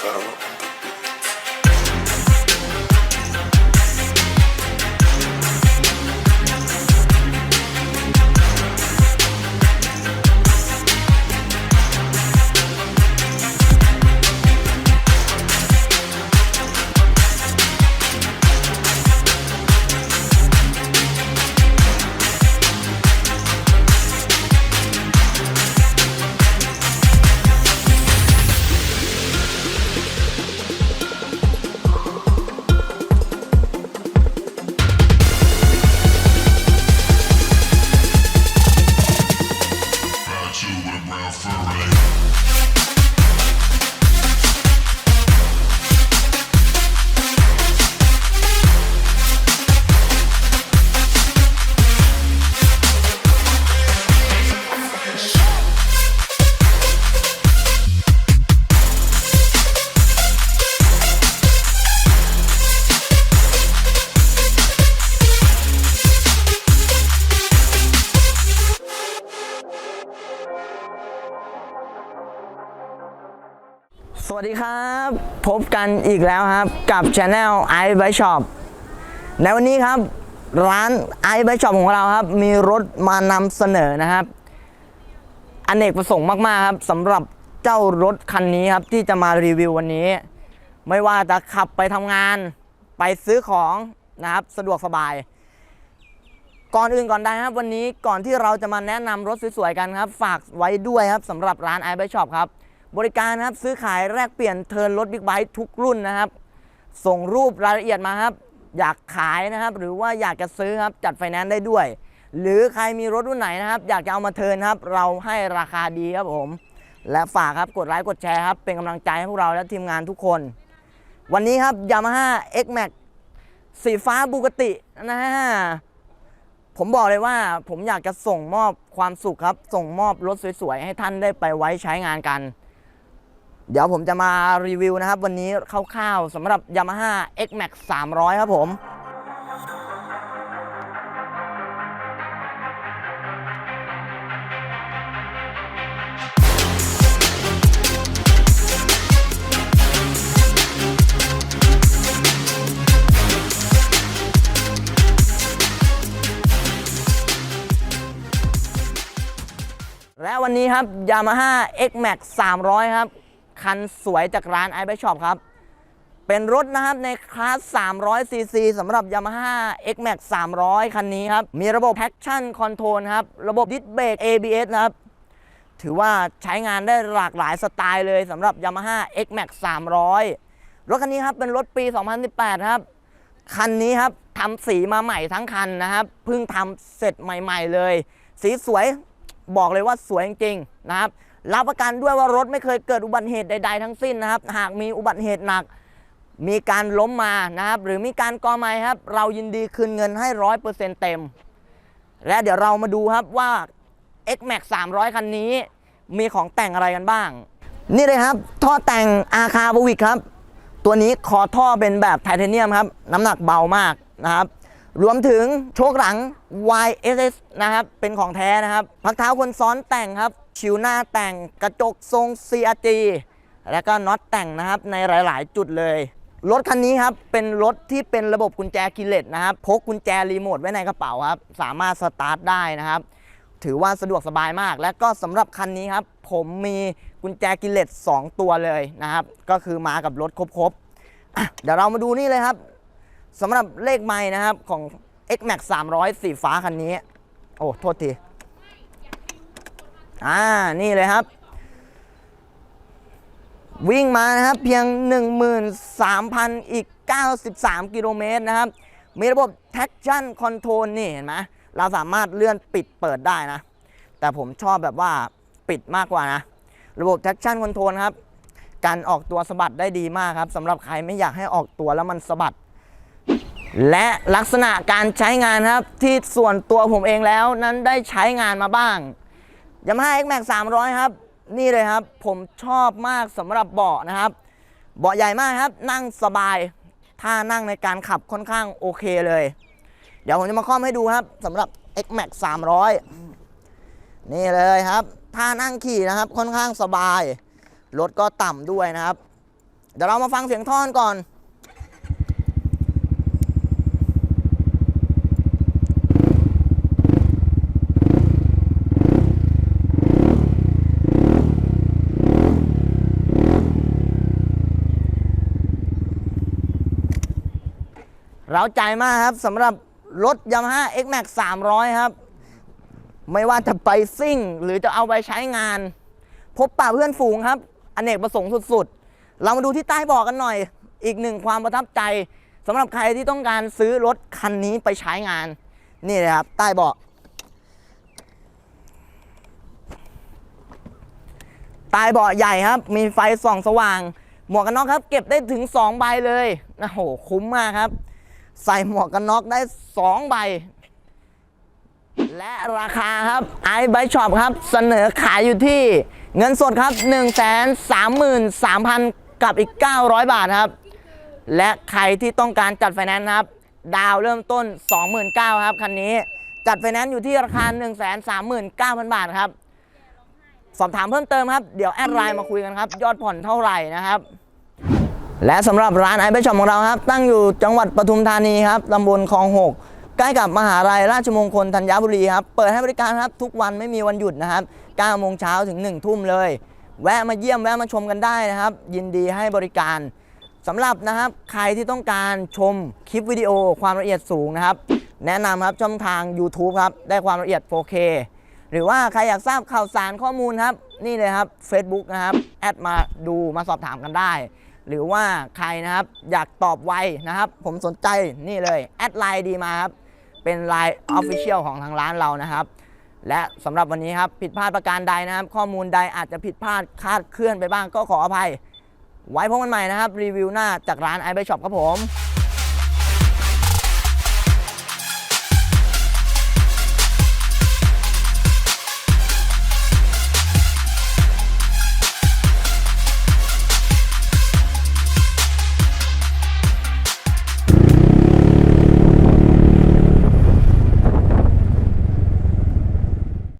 Total. วัสดีครับ พบกันอีกแล้วครับกับ Channel i b i Shop ในวันนี้ครับ ร้าน i b i Shop ของเราครับ มีรถมานำเสนอนะครับอเนกประสงค์มากๆครับสำหรับเจ้ารถคันนี้ครับ ที่จะมารีวิววันนี้ ไม่ว่าจะขับไปทำงาน ไปซื้อของนะครับ สะดวกสบาย ก่อนอื่นก่อนใดครับ วันนี้ก่อนที่เราจะมาแนะนำรถสวยๆกันครับ ฝากไว้ด้วยครับสำหรับร้าน i b i Shop ครับ บริการนะครับซื้อขายแลกเปลี่ยนเทิร์นรถบิ๊กไบค์ทุกรุ่นนะครับ ส่งรูปรายละเอียดมาครับ อยากขายนะครับ หรือว่าอยากจะซื้อครับจัดไฟแนนซ์ได้ด้วย หรือใครมีรถรุ่นไหนนะครับ อยากจะเอามาเทิร์นครับ เราให้ราคาดีครับผม และฝากครับกดไลค์กดแชร์ครับเป็นกำลังใจให้พวกเราและทีมงานทุกคน วันนี้ครับ Yamaha X Max สีฟ้าบูกตินะฮะผมบอกเลยว่าผมอยากจะส่งมอบความสุขครับ ส่งมอบรถสวยๆ ให้ท่านได้ไปไว้ใช้งานกัน เดี๋ยวผมจะมารีวิวนะครับ วันนี้คร่าวๆสำหรับ Yamaha X Max 300 ครับผมและวันนี้ครับ Yamaha X Max 300 ครับ คันสวยจากร้าน i b i Shop ครับ เป็นรถนะครับในคลาส 300 cc สำหรับ Yamaha X Max 300 คันนี้ครับ มีระบบ Traction Control ครับ ระบบ Disc Brake ABS นะครับ ถือว่าใช้งานได้หลากหลายสไตล์เลยสำหรับ Yamaha X Max 300 รถคันนี้ครับ เป็นรถปี 2018 ครับ คันนี้ครับทำสีมาใหม่ทั้งคันนะครับ เพิ่งทำเสร็จใหม่ ๆ เลย สีสวยบอกเลยว่าสวยจริงๆนะครับ รับประกันด้วยว่ารถไม่เคยเกิดอุบัติเหตุใด ๆ ทั้งสิ้นนะครับ หากมีอุบัติเหตุหนัก มีการล้มมานะครับ หรือมีการก่อไม้ครับ เรายินดีคืนเงินให้ร้อยเปอร์เซ็นต์เต็ม และเดี๋ยวเรามาดูครับว่า X Max 300 คันนี้ มีของแต่งอะไรกันบ้าง นี่เลยครับ ท่อแต่งอาคาบวิกครับ ตัวนี้คอท่อเป็นแบบไทเทเนียมครับ น้ำหนักเบามากนะครับรวมถึงโชคหลัง YSS นะครับ เป็นของแท้นะครับ พักเท้าคนซ้อนแต่งครับ ชิวหน้าแต่งกระจกทรง CRG แล้วก็น็อตแต่งนะครับในหลาย ๆ จุดเลย รถคันนี้ครับเป็นรถที่เป็นระบบกุญแจกิเลสนะครับพกกุญแจรีโมทไว้ในกระเป๋าครับสามารถสตาร์ทได้นะครับถือว่าสะดวกสบายมาก และก็สำหรับคันนี้ครับผมมีกุญแจกิเลส2ตัวเลยนะครับ ก็คือมากับรถครบๆเดี๋ยวเรามาดูนี่เลยครับสำหรับเลขไม้นะครับของ X Max 300 สีฟ้าคันนี้ โอ้โทษที อ่านี่เลยครับ วิ่งมานะครับเพียง 13,000 อีก 93 กิโลเมตรนะครับ มีระบบ traction control นี่เห็นไหมเราสามารถเลื่อนปิดเปิดได้นะ แต่ผมชอบแบบว่าปิดมากกว่านะ ระบบ traction control ครับ การออกตัวสะบัดได้ดีมากครับสำหรับใครไม่อยากให้ออกตัวแล้วมันสะบัด และลักษณะการใช้งานครับที่ส่วนตัวผมเองแล้วนั้นได้ใช้งานมาบ้าง Yamaha X Max 300 ครับ นี่เลยครับ ผมชอบมากสำหรับเบาะนะครับ เบาะใหญ่มากครับ นั่งสบายถ้านั่งในการขับค่อนข้างโอเคเลย เดี๋ยวผมจะมาคล่อมให้ดูครับสำหรับ X Max 300 นี่เลยครับถ้านั่งขี่นะครับค่อนข้างสบาย รถก็ต่ำด้วยนะครับ เดี๋ยวเรามาฟังเสียงท่อนก่อน เราใจมากครับสำหรับรถ Yamaha X Max 300 ครับ ไม่ว่าจะไปซิ่ง หรือจะเอาไปใช้งาน พบปะเพื่อนฝูงครับ อเนกประสงค์สุดๆ เรามาดูที่ใต้เบอกกันหน่อย อีกหนึ่งความประทับใจสำหรับใครที่ต้องการซื้อรถคันนี้ไปใช้งาน นี่เลยครับ ใต้เบาะใต้เบาะใหญ่ครับ มีไฟส่องสว่าง หมวกกันน็อกครับ เก็บได้ถึง 2 ใบเลย โอ้โห คุ้มมากครับ ใส่หมวกกันน็อกได้ 2 ใบ และราคาครับไอไบช็อปครับเสนอขายอยู่ที่เงินสดครับ 1 3 3 0 0 0 กับอีก 900 บาทครับ และใครที่ต้องการจัดไฟแนนซ์ครับ ดาวเริ่มต้น 29,000ครับคันนี้จัดไฟแนนซ์อยู่ที่ราคา 1 3 9 0 0 0 บาทครับ สอบถามเพิ่มเติมครับ เดี๋ยวแอดไลน์มาคุยกันครับ ยอดผ่อนเท่าไหร่นะครับ และสำหรับร้านไอเบช็อปของเราครับ ตั้งอยู่จังหวัดปทุมธานีครับตำบลคลองหกใกล้กับมหาลัยราชมงคลธัญบุรีครับ เปิดให้บริการครับทุกวันไม่มีวันหยุดนะครับ9โมงเช้าถึง 1 ทุ่มเลย แวะมาเยี่ยมแวะมาชมกันได้นะครับ ยินดีให้บริการสำหรับนะครับใครที่ต้องการชมคลิปวิดีโอความละเอียดสูงนะครับ แนะนำครับช่องทาง YouTube ครับได้ความละเอียด 4K หรือว่าใครอยากทราบข่าวสารข้อมูลครับ นี่เลยครับ Facebook นะครับ แอดมาดูมาสอบถามกันได้ หรือว่าใครนะครับอยากตอบไวนะครับ ผมสนใจนี่เลยแอดไลน์ดีมาครับเป็นไลน์ออฟฟิเชียลของทางร้านเรานะครับ และสำหรับวันนี้ครับผิดพลาดประการใดนะครับ ข้อมูลใดอาจจะผิดพลาดคาดเคลื่อนไปบ้างก็ขออภัย ไว้พบกันใหม่นะครับ รีวิวหน้าจากร้านไอเบช็อปครับผม